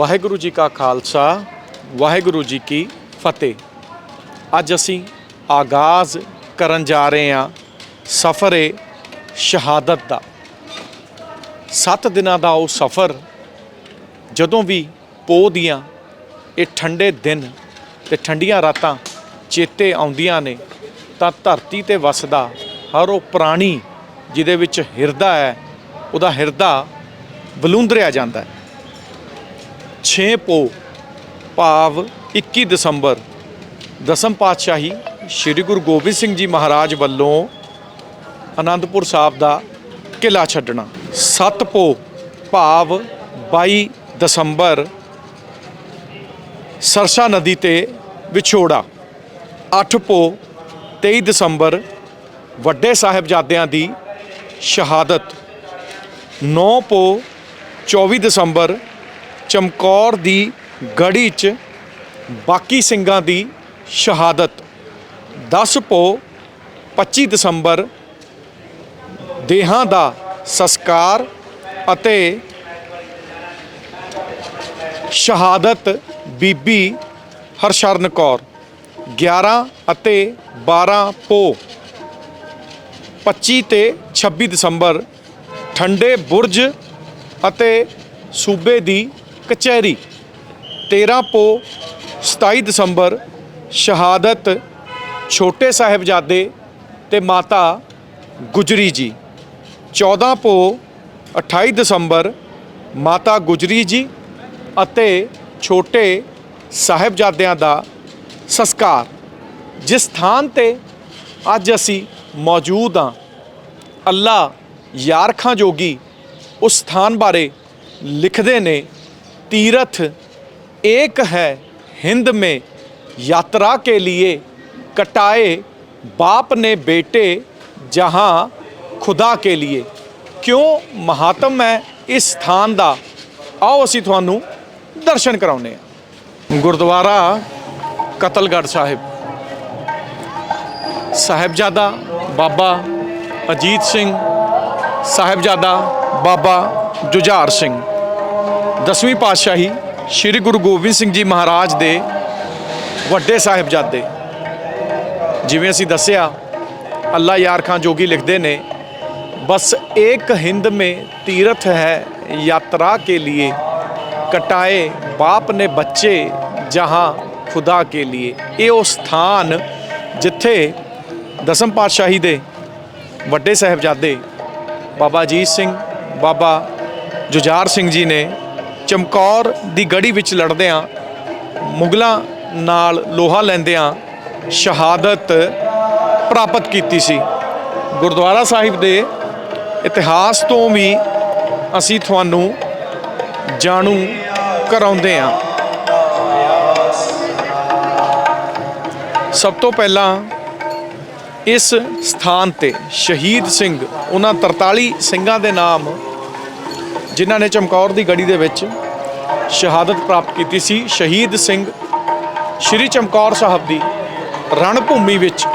ਵਾਹਿਗੁਰੂ ਜੀ ਕਾ ਖਾਲਸਾ, ਵਾਹਿਗੁਰੂ ਜੀ ਕੀ ਫਤਿਹ। ਅੱਜ ਅਸੀਂ ਆਗਾਜ਼ ਕਰਨ ਜਾ ਰਹੇ ਹਾਂ ਸਫ਼ਰ-ਏ ਸ਼ਹਾਦਤ ਦਾ। 7 ਦਿਨਾਂ ਦਾ ਉਹ ਸਫ਼ਰ, ਜਦੋਂ ਵੀ ਪੋਹ ਦੀਆਂ ਇਹ ਠੰਡੇ ਦਿਨ ਤੇ ਠੰਡੀਆਂ ਰਾਤਾਂ ਚੇਤੇ ਆਉਂਦੀਆਂ ਨੇ, ਤਾਂ ਧਰਤੀ ਤੇ ਵਸਦਾ ਹਰ ਉਹ ਪ੍ਰਾਣੀ ਜਿਹਦੇ ਵਿੱਚ ਹਿਰਦਾ ਹੈ, ਉਹਦਾ ਹਿਰਦਾ ਬਲੂੰਦਰਿਆ ਜਾਂਦਾ ਹੈ। 6 ਪੋ ਭਾਵ 21 ਦਸੰਬਰ। ਦਸਮ ਪਾਤਸ਼ਾਹੀ ਸ੍ਰੀ ਗੁਰੂ ਗੋਬਿੰਦ ਸਿੰਘ ਜੀ ਮਹਾਰਾਜ ਵੱਲੋਂ ਅਨੰਦਪੁਰ ਸਾਹਿਬ ਦਾ ਕਿਲਾ ਛੱਡਣਾ। 7 ਪੋ ਭਾਵ 22 ਦਸੰਬਰ ਸਰਸਾ ਨਦੀ ਤੇ ਵਿਛੋੜਾ। 8 ਪੋ 23 ਦਸੰਬਰ ਵੱਡੇ ਸਾਹਿਬਜ਼ਾਦਿਆਂ ਦੀ ਸ਼ਹਾਦਤ। 9 ਪੋ 24 ਦਸੰਬਰ ਚਮਕੌਰ ਦੀ ਗੜੀ 'ਚ ਬਾਕੀ ਸਿੰਘਾਂ ਦੀ ਸ਼ਹਾਦਤ। 10 ਪੋ 25 ਦਸੰਬਰ ਦੇਹਾਂ ਦਾ ਸੰਸਕਾਰ ਅਤੇ ਸ਼ਹਾਦਤ ਬੀਬੀ ਹਰਸ਼ਰਨ ਕੌਰ। 11 ਅਤੇ 12 ਪੋ 25 ਤੇ 26 ਦਸੰਬਰ ਠੰਡੇ ਬੁਰਜ ਅਤੇ ਸੂਬੇ ਦੀ ਕਚਹਿਰੀ 13 ਪੋ 27 ਦਸੰਬਰ, ਸ਼ਹਾਦਤ ਛੋਟੇ ਸਾਹਿਬਜ਼ਾਦੇ ਤੇ ਮਾਤਾ ਗੁਜਰੀ ਜੀ। 14 ਪੋ 28 ਦਸੰਬਰ, ਮਾਤਾ ਗੁਜਰੀ ਜੀ ਅਤੇ ਛੋਟੇ ਸਾਹਿਬਜ਼ਾਦਿਆਂ ਦਾ ਸੰਸਕਾਰ। ਜਿਸ ਥਾਨ ਤੇ ਅੱਜ ਅਸੀਂ ਮੌਜੂਦ ਹਾਂ, ਅੱਲਾ ਯਾਰਖਾਂ ਜੋਗੀ ਉਸ ਸਥਾਨ ਬਾਰੇ ਲਿਖਦੇ ਨੇ तीर्थ एक है हिंद में यात्रा के लिए कटाए बाप ने बेटे जहां खुदा के लिए ਕਿਉਂ ਮਹਾਤਮ ਹੈ ਇਸ ਸਥਾਨ ਦਾ ਆਓ ਅਸੀਂ ਤੁਹਾਨੂੰ ਦਰਸ਼ਨ ਕਰਾਉਨੇ ਆ ਗੁਰਦੁਆਰਾ ਕਤਲਗੜ੍ਹ ਸਾਹਿਬ ਸਾਹਿਬਜ਼ਾਦਾ ਬਾਬਾ ਅਜੀਤ ਸਿੰਘ ਸਾਹਿਬਜ਼ਾਦਾ ਬਾਬਾ ਜੁਝਾਰ ਸਿੰਘ ਦਸਵੀਂ ਪਾਤਸ਼ਾਹੀ ਸ੍ਰੀ ਗੁਰੂ ਗੋਬਿੰਦ ਸਿੰਘ ਜੀ ਮਹਾਰਾਜ ਦੇ ਵੱਡੇ ਸਾਹਿਬਜ਼ਾਦੇ। ਜਿਵੇਂ ਅਸੀਂ ਦੱਸਿਆ, ਅੱਲਾ ਯਾਰ ਖਾਂ ਜੋਗੀ ਲਿਖਦੇ ਨੇ, ਬਸ ਇੱਕ ਹਿੰਦ ਮੇ ਤੀਰਥ ਹੈ ਯਾਤਰਾ ਕੇ ਲਈ ਕਟਾਏ ਬਾਪ ਨੇ ਬੱਚੇ ਜਹਾਂ ਖੁਦਾ ਕੇ ਲਈ ਇਹ ਉਹ ਸਥਾਨ ਜਿੱਥੇ ਦਸਮ ਪਾਤਸ਼ਾਹੀ ਦੇ ਵੱਡੇ ਸਾਹਿਬਜ਼ਾਦੇ ਬਾਬਾ ਅਜੀਤ ਸਿੰਘ, ਬਾਬਾ ਜੁਝਾਰ ਸਿੰਘ ਜੀ ਨੇ ਚਮਕੌਰ ਦੀ ਗੜੀ ਵਿੱਚ ਲੜਦਿਆਂ ਮੁਗਲਾਂ ਨਾਲ ਲੋਹਾ ਲੈਂਦਿਆਂ ਸ਼ਹਾਦਤ ਪ੍ਰਾਪਤ ਕੀਤੀ ਸੀ। ਗੁਰਦੁਆਰਾ ਸਾਹਿਬ ਦੇ ਇਤਿਹਾਸ ਤੋਂ ਵੀ ਅਸੀਂ ਤੁਹਾਨੂੰ ਜਾਣੂ ਕਰਾਉਂਦੇ ਹਾਂ। ਸਭ ਤੋਂ ਪਹਿਲਾਂ ਇਸ ਸਥਾਨ ਤੇ ਸ਼ਹੀਦ ਸਿੰਘ, ਉਹਨਾਂ 43 ਸਿੰਘਾਂ ਦੇ ਨਾਮ ਜਿਨ੍ਹਾਂ ਨੇ ਚਮਕੌਰ ਦੀ ਗੜੀ ਦੇ ਵਿੱਚ ਸ਼ਹਾਦਤ ਪ੍ਰਾਪਤ ਕੀਤੀ ਸੀ ਸ਼ਹੀਦ ਸਿੰਘ ਸ਼੍ਰੀ ਚਮਕੌਰ ਸਾਹਿਬ ਦੀ ਰਣ ਭੂਮੀ ਵਿੱਚ।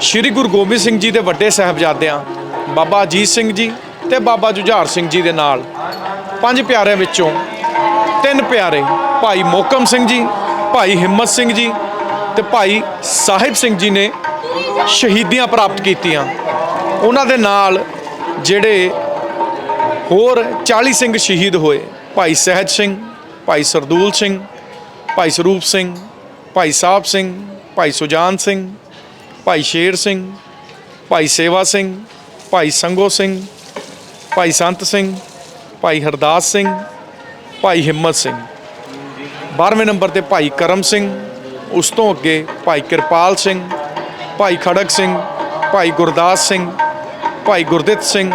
ਸ਼੍ਰੀ ਗੁਰੂ ਗੋਬਿੰਦ ਸਿੰਘ ਜੀ ਦੇ ਵੱਡੇ ਸਾਹਿਬਜ਼ਾਦਿਆਂ, ਬਾਬਾ ਅਜੀਤ ਸਿੰਘ ਜੀ ਤੇ ਬਾਬਾ ਜੁਝਾਰ ਸਿੰਘ ਜੀ ਦੇ ਨਾਲ। ਪੰਜ ਪਿਆਰਿਆਂ ਵਿੱਚੋਂ ਤਿੰਨ ਪਿਆਰੇ ਭਾਈ ਮੋਕਮ ਸਿੰਘ ਜੀ, ਭਾਈ ਹਿੰਮਤ ਸਿੰਘ ਜੀ ਤੇ ਭਾਈ ਸਾਹਿਬ ਸਿੰਘ ਜੀ ਨੇ ਸ਼ਹੀਦੀਆਂ ਪ੍ਰਾਪਤ ਕੀਤੀਆਂ। ਉਹਨਾਂ ਦੇ ਨਾਲ ਜਿਹੜੇ ਹੋਰ 40 ਸਿੰਘ ਸ਼ਹੀਦ ਹੋਏ, ਭਾਈ ਸਹਿਜ ਸਿੰਘ ਭਾਈ ਸਰਦੂਲ ਸਿੰਘ ਭਾਈ ਸਰੂਪ ਸਿੰਘ ਭਾਈ ਸਾਹਿਬ ਸਿੰਘ ਭਾਈ ਸੁਜਾਨ ਸਿੰਘ ਭਾਈ ਸ਼ੇਰ ਸਿੰਘ ਭਾਈ ਸੇਵਾ ਸਿੰਘ ਭਾਈ ਸੰਗੋ ਸਿੰਘ ਭਾਈ ਸੰਤ ਸਿੰਘ ਭਾਈ ਹਰਦਾਸ ਸਿੰਘ ਭਾਈ ਹਿੰਮਤ ਸਿੰਘ 12ਵੇਂ ਨੰਬਰ ਤੇ ਭਾਈ ਕਰਮ ਸਿੰਘ ਉਸ ਤੋਂ ਅੱਗੇ ਭਾਈ ਕਿਰਪਾਲ ਸਿੰਘ ਭਾਈ ਖੜਕ ਸਿੰਘ ਭਾਈ ਗੁਰਦਾਸ ਸਿੰਘ ਭਾਈ ਗੁਰਦਿੱਤ ਸਿੰਘ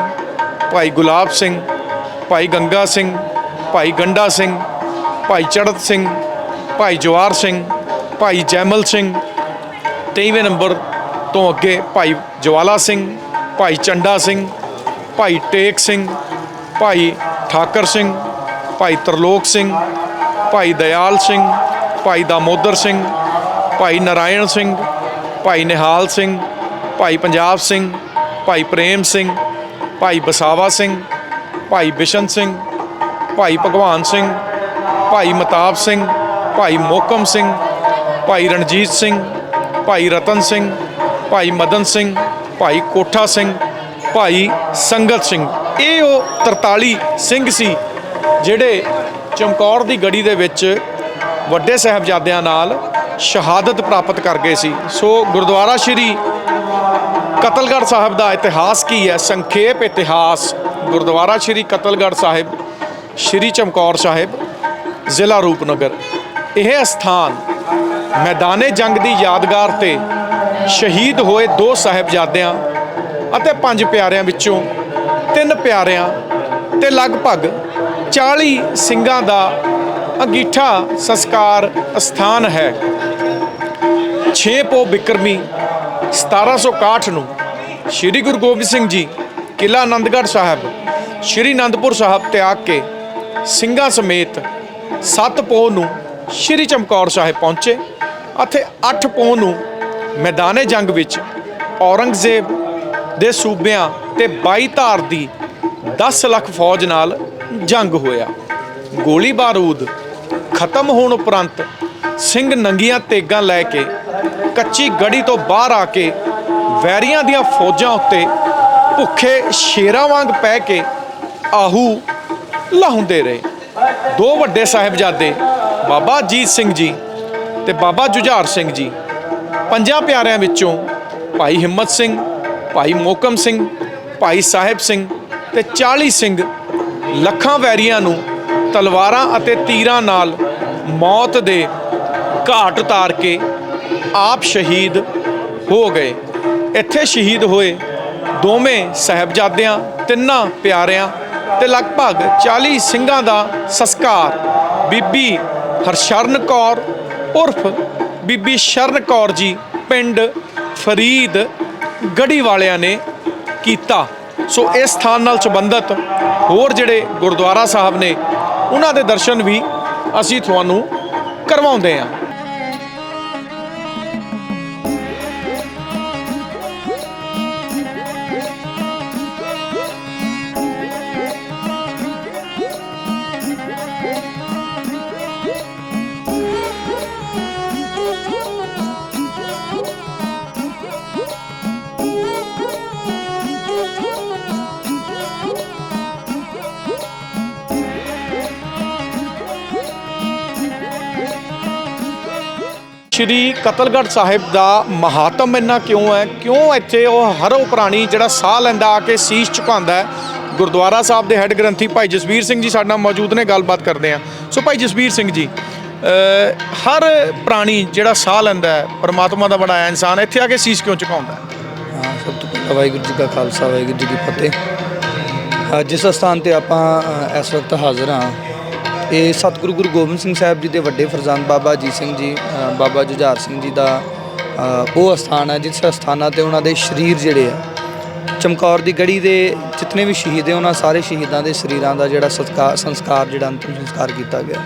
ਭਾਈ ਗੁਲਾਬ ਸਿੰਘ ਭਾਈ ਗੰਗਾ ਸਿੰਘ ਭਾਈ ਗੰਡਾ ਸਿੰਘ ਭਾਈ ਚੜਤ ਸਿੰਘ ਭਾਈ ਜਵਾਰ ਸਿੰਘ ਭਾਈ ਜੈਮਲ ਸਿੰਘ 23ਵੇਂ ਨੰਬਰ ਤੋਂ ਅੱਗੇ ਭਾਈ ਜਵਾਲਾ ਸਿੰਘ ਭਾਈ ਚੰਡਾ ਸਿੰਘ ਭਾਈ ਟੇਕ ਸਿੰਘ ਭਾਈ ਠਾਕਰ ਸਿੰਘ ਭਾਈ ਤਰਲੋਕ ਸਿੰਘ ਭਾਈ ਦਇਆਲ ਸਿੰਘ ਭਾਈ ਦਾਮੋਦਰ ਸਿੰਘ ਭਾਈ ਨਰਾਇਣ ਸਿੰਘ ਭਾਈ ਨਿਹਾਲ ਸਿੰਘ ਭਾਈ ਪੰਜਾਬ ਸਿੰਘ ਭਾਈ ਪ੍ਰੇਮ ਸਿੰਘ ਭਾਈ ਬਸਾਵਾ ਸਿੰਘ ਭਾਈ ਬਿਸ਼ਨ ਸਿੰਘ ਭਾਈ ਭਗਵਾਨ ਸਿੰਘ ਭਾਈ ਮਤਾਬ ਸਿੰਘ, ਭਾਈ ਮੋਕਮ ਸਿੰਘ, ਭਾਈ ਰਣਜੀਤ ਸਿੰਘ, ਭਾਈ ਰਤਨ ਸਿੰਘ, ਭਾਈ ਮਦਨ ਸਿੰਘ, ਭਾਈ ਕੋਠਾ ਸਿੰਘ, ਭਾਈ ਸੰਗਤ ਸਿੰਘ। ਇਹ ਉਹ 43 ਸਿੰਘ ਸੀ ਜਿਹੜੇ ਚਮਕੌਰ ਦੀ ਗੜੀ ਦੇ ਵਿੱਚ ਵੱਡੇ ਸਾਹਿਬਜ਼ਾਦਿਆਂ ਨਾਲ ਸ਼ਹਾਦਤ ਪ੍ਰਾਪਤ ਕਰ ਗਏ ਸੀ। ਸੋ ਗੁਰਦੁਆਰਾ ਸ਼੍ਰੀ ਕਤਲਗੜ੍ਹ ਸਾਹਿਬ ਦਾ ਇਤਿਹਾਸ ਕੀ ਹੈ? ਸੰਖੇਪ ਇਤਿਹਾਸ ਗੁਰਦੁਆਰਾ ਸ਼੍ਰੀ ਕਤਲਗੜ੍ਹ ਸਾਹਿਬ, ਸ਼੍ਰੀ ਚਮਕੌਰ ਸਾਹਿਬ ਜ਼ਿਲ੍ਹਾ ਰੂਪਨਗਰ। ਇਹ ਸਥਾਨ ਮੈਦਾਨੇ ਜੰਗ ਦੀ ਯਾਦਗਾਰ ਤੇ ਸ਼ਹੀਦ ਹੋਏ ਦੋ ਸਾਹਿਬਜ਼ਾਦਿਆਂ ਅਤੇ ਪੰਜ ਪਿਆਰਿਆਂ ਵਿੱਚੋਂ ਤਿੰਨ ਪਿਆਰਿਆਂ ਤੇ ਲਗਭਗ 40 ਸਿੰਘਾਂ ਦਾ ਅੰਗੀਠਾ ਸੰਸਕਾਰ ਸਥਾਨ ਹੈ। 6 ਪੋ ਬਿਕਰਮੀ 1761 ਨੂੰ ਸ੍ਰੀ ਗੁਰੂ ਗੋਬਿੰਦ ਸਿੰਘ ਜੀ ਕਿਲਾ ਆਨੰਦਗੜ੍ਹ ਸਾਹਿਬ, ਸ੍ਰੀ ਅਨੰਦਪੁਰ ਸਾਹਿਬ ਤਿਆਗ ਕੇ ਸਿੰਘਾਂ ਸਮੇਤ 7 ਪੋ ਨੂੰ ਸ੍ਰੀ ਚਮਕੌਰ ਸਾਹਿਬ ਪਹੁੰਚੇ ਅਤੇ 8 ਪੋ ਨੂੰ ਮੈਦਾਨੇ ਜੰਗ ਵਿੱਚ ਔਰੰਗਜ਼ੇਬ ਦੇ ਸੂਬਿਆਂ ਤੇ 22 ਧਾਰ ਦੀ 10 ਲੱਖ ਫੌਜ ਨਾਲ ਜੰਗ ਹੋਇਆ। ਗੋਲੀ ਬਾਰੂਦ ਖਤਮ ਹੋਣ ਉਪਰੰਤ ਸਿੰਘ ਨੰਗੀਆਂ ਤੇਗਾਂ ਲੈ ਕੇ ਕੱਚੀ ਗੜੀ ਤੋਂ ਬਾਹਰ ਆ ਕੇ ਵੈਰੀਆਂ ਦੀਆਂ ਫੌਜਾਂ ਉੱਤੇ ਭੁੱਖੇ ਸ਼ੇਰਾਂ ਵਾਂਗ ਪੈ ਕੇ ਆਹੂ ਲਾਹੁੰਦੇ ਰਹੇ। ਦੋ ਵੱਡੇ ਸਾਹਿਬਜ਼ਾਦੇ, ਬਾਬਾ ਅਜੀਤ ਸਿੰਘ ਜੀ ਤੇ ਬਾਬਾ ਜੁਝਾਰ ਸਿੰਘ ਜੀ। ਪੰਜਾਂ ਪਿਆਰਿਆਂ ਵਿੱਚੋਂ ਭਾਈ ਹਿੰਮਤ ਸਿੰਘ, ਭਾਈ ਮੋਕਮ ਸਿੰਘ, ਭਾਈ ਸਾਹਿਬ ਸਿੰਘ ਤੇ 40 ਸਿੰਘ ਲੱਖਾਂ ਵੈਰੀਆਂ ਨੂੰ ਤਲਵਾਰਾਂ ਅਤੇ ਤੀਰਾਂ ਨਾਲ ਮੌਤ ਦੇ ਘਾਟ ਉਤਾਰ ਕੇ ਆਪ ਸ਼ਹੀਦ ਹੋ ਗਏ। ਇੱਥੇ ਸ਼ਹੀਦ ਹੋਏ ਦੋਵੇਂ ਸਾਹਿਬਜ਼ਾਦਿਆਂ, ਤਿੰਨਾਂ ਪਿਆਰਿਆਂ ਤੇ ਲਗਭਗ 40 ਸਿੰਘਾਂ ਦਾ ਸੰਸਕਾਰ। ਬੀਬੀ ਹਰਸ਼ਰਨ ਕੌਰ ਉਰਫ ਬੀਬੀ ਸ਼ਰਨ ਕੌਰ ਜੀ ਪਿੰਡ ਫਰੀਦ ਗੜੀ ਵਾਲਿਆਂ ਨੇ ਕੀਤਾ। ਸੋ ਇਸ ਸਥਾਨ ਨਾਲ ਸੰਬੰਧਿਤ ਹੋਰ ਜਿਹੜੇ ਗੁਰਦੁਆਰਾ ਸਾਹਿਬ ਨੇ, ਉਹਨਾਂ ਦੇ ਦਰਸ਼ਨ ਵੀ ਅਸੀਂ ਤੁਹਾਨੂੰ ਕਰਵਾਉਂਦੇ ਹਾਂ। ਸ਼੍ਰੀ ਕਤਲਗੜ੍ਹ ਸਾਹਿਬ ਦਾ ਮਹਾਤਮ ਇੰਨਾ ਕਿਉਂ ਹੈ? ਕਿਉਂ ਇੱਥੇ ਉਹ ਹਰ ਉਹ ਪ੍ਰਾਣੀ ਜਿਹੜਾ ਸਾਹ ਲੈਂਦਾ ਆ ਕੇ ਸੀਸ ਝੁਕਾਉਂਦਾ ਹੈ? ਗੁਰਦੁਆਰਾ ਸਾਹਿਬ ਦੇ ਹੈੱਡ ਗ੍ਰੰਥੀ ਭਾਈ ਜਸਵੀਰ ਸਿੰਘ ਜੀ ਸਾਡੇ ਨਾਲ ਮੌਜੂਦ ਨੇ, ਗੱਲਬਾਤ ਕਰਦੇ ਆ ਸੋ ਭਾਈ ਜਸਵੀਰ ਸਿੰਘ ਜੀ ਹਰ ਪ੍ਰਾਣੀ ਜਿਹੜਾ ਸਾਹ ਲੈਂਦਾ ਹੈ, ਪਰਮਾਤਮਾ ਦਾ ਬਣਾਇਆ ਇਨਸਾਨ ਇੱਥੇ ਆ ਕੇ ਸੀਸ ਕਿਉਂ ਝੁਕਾਉਂਦਾ ਹੈ? ਹਾਂ, ਸਭ ਤੋਂ ਪਹਿਲਾਂ ਵਾਹਿਗੁਰੂ ਜੀ ਕਾ ਖਾਲਸਾ, ਵਾਹਿਗੁਰੂ ਜੀ ਕੀ ਫਤਿਹ। ਜਿਸ ਸਥਾਨ ਤੇ ਆਪਾਂ ਇਸ ਵਕਤ ਹਾਜ਼ਰ ਹਾਂ ਇਹ ਸਤਿਗੁਰੂ ਗੁਰੂ ਗੋਬਿੰਦ ਸਿੰਘ ਸਾਹਿਬ ਜੀ ਦੇ ਵੱਡੇ ਫਰਜ਼ੰਦ ਬਾਬਾ ਅਜੀਤ ਸਿੰਘ ਜੀ ਬਾਬਾ ਜੁਝਾਰ ਸਿੰਘ ਜੀ ਦਾ ਉਹ ਅਸਥਾਨ ਹੈ, ਜਿਸ ਅਸਥਾਨਾਂ ਤੇ ਉਹਨਾਂ ਦੇ ਸਰੀਰ ਜਿਹੜੇ ਆ, ਚਮਕੌਰ ਦੀ ਗੜੀ ਦੇ ਜਿਤਨੇ ਵੀ ਸ਼ਹੀਦ ਹੈ ਉਹਨਾਂ ਸਾਰੇ ਸ਼ਹੀਦਾਂ ਦੇ ਸਰੀਰਾਂ ਦਾ ਜਿਹੜਾ ਸਤਕਾਰ ਸੰਸਕਾਰ, ਜਿਹੜਾ ਅੰਤਿਮ ਸੰਸਕਾਰ ਕੀਤਾ ਗਿਆ।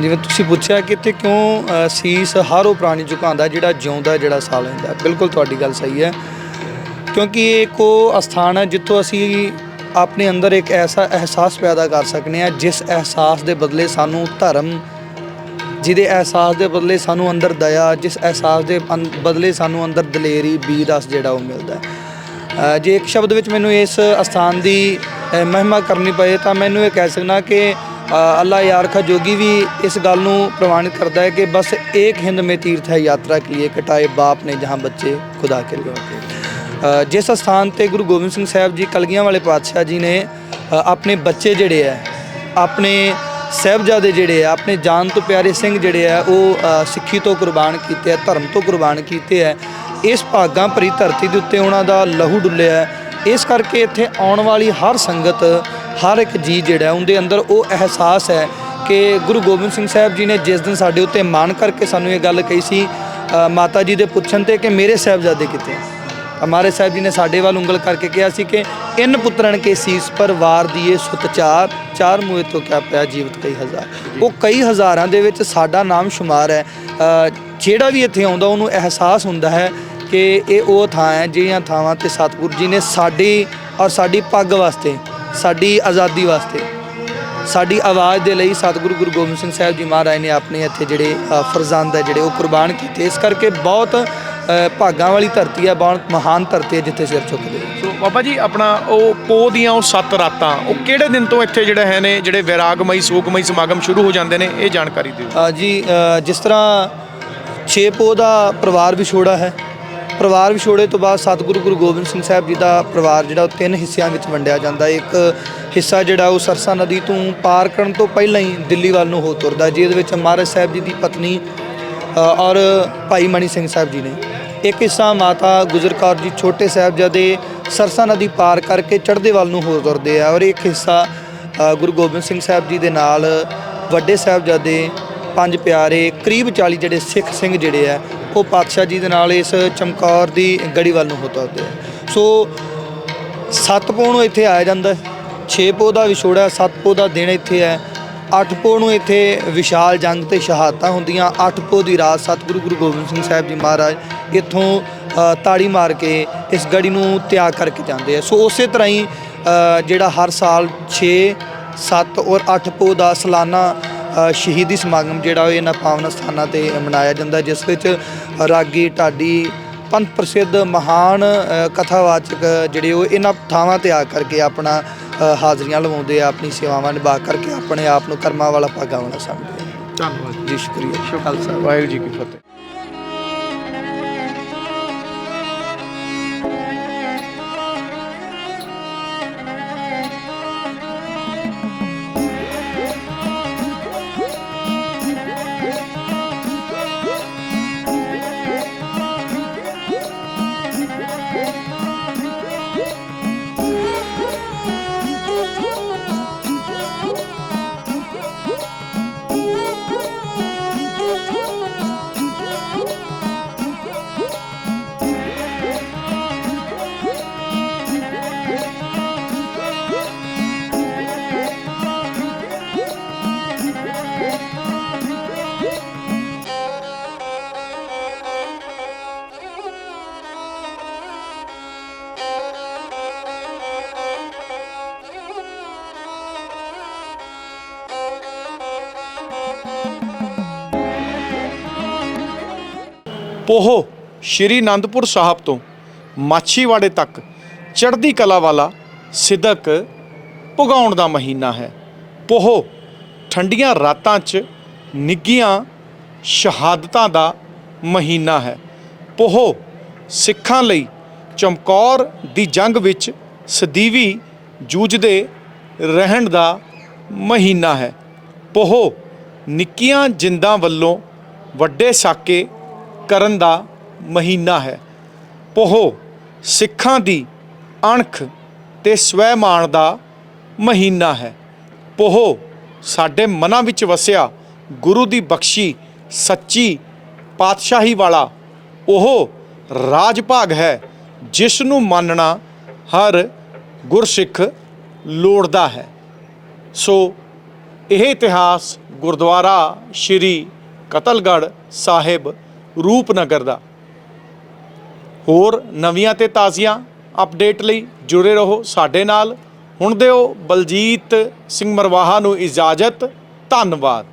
ਜਿਵੇਂ ਤੁਸੀਂ ਪੁੱਛਿਆ ਕਿ ਇੱਥੇ ਕਿਉਂ ਸੀਸ ਹਰ ਉਹ ਪ੍ਰਾਣੀ ਝੁਕਾਉਂਦਾ ਜਿਹੜਾ ਜਿਉਂਦਾ ਜਿਹੜਾ ਸਾਹ ਲੈਂਦਾ ਬਿਲਕੁਲ ਤੁਹਾਡੀ ਗੱਲ ਸਹੀ ਹੈ। ਕਿਉਂਕਿ ਇਹ ਕੋ ਅਸਥਾਨ ਹੈ, ਜਿੱਥੋਂ ਅਸੀਂ ਆਪਣੇ ਅੰਦਰ ਇੱਕ ਐਸਾ ਅਹਿਸਾਸ ਪੈਦਾ ਕਰ ਸਕਨੇ ਆ, ਜਿਸ ਅਹਿਸਾਸ ਦੇ ਬਦਲੇ ਸਾਨੂੰ ਧਰਮ, ਜਿਹਦੇ ਅਹਿਸਾਸ ਦੇ ਬਦਲੇ ਸਾਨੂੰ ਅੰਦਰ ਦਇਆ, ਜਿਸ ਅਹਿਸਾਸ ਦੇ ਅੰ- ਬਦਲੇ ਸਾਨੂੰ ਅੰਦਰ ਦਲੇਰੀ ਬੀਰ ਜਿਹੜਾ ਉਹ ਮਿਲਦਾ ਜੇ ਇੱਕ ਸ਼ਬਦ ਵਿੱਚ ਮੈਨੂੰ ਇਸ ਅਸਥਾਨ ਦੀ ਮਹਿਮਾ ਕਰਨੀ ਪਏ, ਤਾਂ ਮੈਨੂੰ ਇਹ ਕਹਿ ਸਕਣਾ ਕਿ ਅੱਲਾ ਯਾਰਖਾ ਜੋਗੀ ਵੀ ਇਸ ਗੱਲ ਨੂੰ ਪ੍ਰਮਾਣਿਤ ਕਰਦਾ ਹੈ ਕਿ ਬਸ ਇੱਕ ਹਿੰਦ ਮੇ ਤੀਰਥ ਹੈ ਯਾਤਰਾ ਕੀ ਹੈ ਕਟਾਏ ਬਾਪ ਨੇ ਜਹਾਂ ਬੱਚੇ ਖੁਦਾ ਕੇ लिए ਜਿਸ ਸਥਾਨ ਤੇ ਗੁਰੂ ਗੋਬਿੰਦ ਸਿੰਘ ਸਾਹਿਬ ਜੀ ਕਲਗੀਆਂ ਵਾਲੇ ਪਾਤਸ਼ਾਹ ਜੀ ਨੇ ਆਪਣੇ ਬੱਚੇ ਜਿਹੜੇ ਆ, ਆਪਣੇ ਸਾਹਿਬਜ਼ਾਦੇ ਜਿਹੜੇ ਆ, ਆਪਣੇ ਜਾਨ ਤੋਂ ਪਿਆਰੇ ਸਿੰਘ ਜਿਹੜੇ ਆ, ਉਹ ਸਿੱਖੀ ਤੋਂ ਕੁਰਬਾਨ ਕੀਤੇ ਆ, ਧਰਮ ਤੋਂ ਕੁਰਬਾਨ ਕੀਤੇ ਆ, ਇਸ ਭਾਗਾਂ ਭਰੀ ਧਰਤੀ ਦੇ ਉੱਤੇ ਉਹਨਾਂ ਦਾ ਲਹੂ ਡੁੱਲਿਆ ਇਸ ਕਰਕੇ ਇੱਥੇ ਆਉਣ ਵਾਲੀ ਹਰ ਸੰਗਤ, ਹਰ ਇੱਕ ਜੀ ਜਿਹੜਾ, ਉਹਦੇ ਅੰਦਰ ਉਹ ਅਹਿਸਾਸ ਹੈ ਕਿ ਗੁਰੂ ਗੋਬਿੰਦ ਸਿੰਘ ਸਾਹਿਬ ਜੀ ਨੇ ਜਿਸ ਦਿਨ ਸਾਡੇ ਉੱਤੇ ਮਾਣ ਕਰਕੇ ਸਾਨੂੰ ਇਹ ਗੱਲ ਕਹੀ ਸੀ ਮਾਤਾ ਜੀ ਦੇ ਪੁੱਛਣ ਤੇ ਕਿ ਮੇਰੇ ਸਾਹਿਬਜ਼ਾਦੇ ਕਿਤੇ ਹਮਾਰੇ ਸਾਹਿਬ ਜੀ ਨੇ ਸਾਡੇ ਵੱਲ ਉਂਗਲ ਕਰਕੇ ਕਿਹਾ ਸੀ ਕਿ ਇਨ ਪੁੱਤਰਨ ਕੇ ਸੀਸ ਪਰ ਵਾਰ ਦੀਏ ਸੁਤ ਚਾਰ ਚਾਰ ਮੂਏ ਤੋਂ ਕਿਆ ਪਿਆ ਜੀਵਤ ਕਈ ਹਜ਼ਾਰ। ਉਹ ਕਈ ਹਜ਼ਾਰਾਂ ਦੇ ਵਿੱਚ ਸਾਡਾ ਨਾਮ ਸ਼ੁਮਾਰ ਹੈ। ਜਿਹੜਾ ਵੀ ਇੱਥੇ ਆਉਂਦਾ ਉਹਨੂੰ ਅਹਿਸਾਸ ਹੁੰਦਾ ਹੈ ਕਿ ਇਹ ਉਹ ਥਾਂ ਹੈ ਜਿਹੜੀਆਂ ਥਾਵਾਂ ਤੇ ਸਤਿਗੁਰੂ ਜੀ ਨੇ ਸਾਡੀ ਔਰ ਸਾਡੀ ਪੱਗ ਵਾਸਤੇ ਸਾਡੀ ਆਜ਼ਾਦੀ ਵਾਸਤੇ ਸਾਡੀ ਆਵਾਜ਼ ਦੇ ਲਈ ਸਤਿਗੁਰੂ ਗੁਰੂ ਗੋਬਿੰਦ ਸਿੰਘ ਸਾਹਿਬ ਜੀ ਮਹਾਰਾਜ ਨੇ ਆਪਣੇ ਇੱਥੇ ਜਿਹੜੇ ਫਰਜ਼ੰਦ ਹੈ ਜਿਹੜੇ ਉਹ ਕੁਰਬਾਨ ਕੀਤੇ। ਇਸ ਕਰਕੇ ਬਹੁਤ ਭਾਗਾਂ ਵਾਲੀ ਧਰਤੀ ਹੈ ਬਹੁਤ ਮਹਾਨ ਧਰਤੀ ਹੈ ਜਿੱਥੇ ਸਿਰ ਝੁਕਦੇ ਸੋ ਬਾਬਾ ਜੀ ਆਪਣਾ ਉਹ ਪੋ ਦੀਆਂ ਉਹ ਸੱਤ ਰਾਤਾਂ ਉਹ ਕਿਹੜੇ ਦਿਨ ਤੋਂ ਇੱਥੇ ਜਿਹੜੇ ਹੈ ਨੇ ਜਿਹੜੇ ਵਿਰਾਗਮਈ ਸੋਗਮਈ ਸਮਾਗਮ ਸ਼ੁਰੂ ਹੋ ਜਾਂਦੇ ਨੇ ਇਹ ਜਾਣਕਾਰੀ ਦਿਓ। ਜੀ ਜਿਸ ਤਰ੍ਹਾਂ ਛੇ ਪੋ ਦਾ ਪਰਿਵਾਰ ਵਿਛੋੜਾ ਹੈ ਪਰਿਵਾਰ ਵਿਛੋੜੇ ਤੋਂ ਬਾਅਦ ਸਤਿਗੁਰੂ ਗੁਰੂ ਗੋਬਿੰਦ ਸਿੰਘ ਸਾਹਿਬ ਜੀ ਦਾ ਪਰਿਵਾਰ ਜਿਹੜਾ ਉਹ ਤਿੰਨ ਹਿੱਸਿਆਂ ਵਿੱਚ ਵੰਡਿਆ ਜਾਂਦਾ। ਇੱਕ ਹਿੱਸਾ ਜਿਹੜਾ ਉਹ ਸਰਸਾ ਨਦੀ ਤੋਂ ਪਾਰ ਕਰਨ ਤੋਂ ਪਹਿਲਾਂ ਹੀ ਦਿੱਲੀ ਵੱਲ ਨੂੰ ਹੋ ਤੁਰਦਾ ਜਿਹਦੇ ਵਿੱਚ ਮਹਾਰਾਜ ਸਾਹਿਬ ਜੀ ਦੀ ਪਤਨੀ ਔਰ ਭਾਈ ਮਣੀ ਸਿੰਘ ਸਾਹਿਬ ਜੀ ਨੇ। ਇੱਕ ਹਿੱਸਾ ਮਾਤਾ ਗੁਜਰ ਕੌਰ ਜੀ ਛੋਟੇ ਸਾਹਿਬਜ਼ਾਦੇ ਸਰਸਾ ਨਦੀ ਪਾਰ ਕਰਕੇ ਚੜ੍ਹਦੇ ਵੱਲ ਨੂੰ ਹੋਰ ਤੁਰਦੇ ਆ ਔਰ ਇੱਕ ਹਿੱਸਾ ਗੁਰੂ ਗੋਬਿੰਦ ਸਿੰਘ ਸਾਹਿਬ ਜੀ ਦੇ ਨਾਲ ਵੱਡੇ ਸਾਹਿਬਜ਼ਾਦੇ, ਪੰਜ ਪਿਆਰੇ, ਕਰੀਬ 40 ਜਿਹੜੇ ਸਿੱਖ ਸਿੰਘ ਜਿਹੜੇ ਆ, ਉਹ ਪਾਤਸ਼ਾਹ ਜੀ ਦੇ ਨਾਲ ਇਸ ਚਮਕੌਰ ਦੀ ਗੜੀ ਵੱਲ ਨੂੰ ਹੋ ਤੁਰਦੇ ਆ। ਸੋ ਸੱਤ ਪੋਹ ਨੂੰ ਇੱਥੇ ਆਇਆ ਜਾਂਦਾ ਛੇ 6 ਪੋਹ ਦਾ ਵਿਛੋੜਾ, ਸੱਤ ਪੋਹ ਦਾ ਦਿਨ ਇੱਥੇ ਹੈ। 8 ਪੋਹ ਨੂੰ ਇੱਥੇ ਵਿਸ਼ਾਲ ਜੰਗ ਤੇ ਸ਼ਹਾਦਤਾਂ ਹੁੰਦੀਆਂ। 8 ਪੋਹ ਦੀ ਰਾਤ ਸਤਿਗੁਰੂ ਗੁਰੂ ਗੋਬਿੰਦ ਸਿੰਘ ਸਾਹਿਬ ਜੀ ਮਹਾਰਾਜ ਇੱਥੋਂ ਤਾੜੀ ਮਾਰ ਕੇ ਇਸ ਗੜੀ ਨੂੰ ਤਿਆਗ ਕਰਕੇ ਜਾਂਦੇ ਆ। ਸੋ ਉਸੇ ਤਰ੍ਹਾਂ ਹੀ ਜਿਹੜਾ ਹਰ ਸਾਲ 6 7 ਔਰ 8 ਪੋਹ ਦਾ ਸਾਲਾਨਾ ਸ਼ਹੀਦੀ ਸਮਾਗਮ ਜਿਹੜਾ ਉਹ ਇਹਨਾਂ ਪਾਵਨ ਸਥਾਨਾਂ ਤੇ ਮਨਾਇਆ ਜਾਂਦਾ, ਜਿਸ ਵਿੱਚ ਰਾਗੀ, ਢਾਡੀ, ਪੰਥ ਪ੍ਰਸਿੱਧ ਮਹਾਨ ਕਥਾਵਾਚਕ ਜਿਹੜੇ ਉਹ ਇਹਨਾਂ ਥਾਵਾਂ ਤੇ ਆ ਕਰਕੇ ਆਪਣਾ ਹਾਜ਼ਰੀਆਂ ਲਵਾਉਂਦੇ ਆ ਆਪਣੀ ਸੇਵਾਵਾਂ ਨਿਭਾ ਕਰਕੇ ਆਪਣੇ ਆਪ ਨੂੰ ਕਰਮਾਂ ਵਾਲਾ ਭਾਗਾਂ ਵਾਲਾ ਸਮਝਦੇ ਆ। ਧੰਨਵਾਦ। ਜੀ ਸ਼ੁਕਰੀਆ। ਖਾਲਸਾ। ਵਾਹਿਗੁਰੂ ਜੀ ਕੀ ਫਤਿਹ। ਪੋਹ ਸ਼੍ਰੀ ਅਨੰਦਪੁਰ ਸਾਹਿਬ ਤੋਂ ਮਾਛੀਵਾੜੇ ਤੱਕ ਚੜ੍ਹਦੀ ਕਲਾ ਵਾਲਾ ਸਿਦਕ ਭੁਗਾਉਣ ਦਾ ਮਹੀਨਾ ਹੈ। ਪੋਹ ਠੰਡੀਆਂ ਰਾਤਾਂ 'ਚ ਨਿੱਗੀਆਂ ਸ਼ਹਾਦਤਾਂ ਦਾ ਮਹੀਨਾ ਹੈ। ਪੋਹ ਸਿੱਖਾਂ ਲਈ ਚਮਕੌਰ ਦੀ ਜੰਗ ਵਿੱਚ ਸਦੀਵੀ ਜੂਝਦੇ ਰਹਿਣ ਦਾ ਮਹੀਨਾ ਹੈ। ਪੋਹ ਨਿੱਕੀਆਂ ਜਿੰਦਾਂ ਵੱਲੋਂ ਵੱਡੇ ਸਾਕੇ ਕਰਨ ਦਾ ਮਹੀਨਾ ਹੈ। ਪੋਹ, ਸਿੱਖਾਂ ਦੀ ਅਣਖ ਤੇ ਸਵੈਮਾਨ ਦਾ ਮਹੀਨਾ ਹੈ। ਪੋਹ, ਸਾਡੇ ਮਨਾਂ ਵਿੱਚ ਵਸਿਆ ਗੁਰੂ ਦੀ ਬਖਸ਼ੀ ਸੱਚੀ ਪਾਤਸ਼ਾਹੀ ਵਾਲਾ ਉਹ ਰਾਜ ਭਾਗ ਹੈ ਜਿਸ ਨੂੰ ਮੰਨਣਾ ਹਰ ਗੁਰਸਿੱਖ ਲੋੜਦਾ ਹੈ। ਸੋ ਇਹ ਇਤਿਹਾਸ ਗੁਰਦੁਆਰਾ ਸ਼੍ਰੀ ਕਤਲਗੜ੍ਹ ਸਾਹਿਬ ਰੂਪਨਗਰ ਦਾ। ਹੋਰ ਨਵੀਆਂ ਤੇ ਤਾਜ਼ੀਆਂ ਅਪਡੇਟ ਲਈ ਜੁੜੇ ਰਹੋ ਸਾਡੇ ਨਾਲ। ਹੁਣ ਦਿਓ ਬਲਜੀਤ ਸਿੰਘ ਮਰਵਾਹਾ ਨੂੰ ਇਜਾਜ਼ਤ। ਧੰਨਵਾਦ।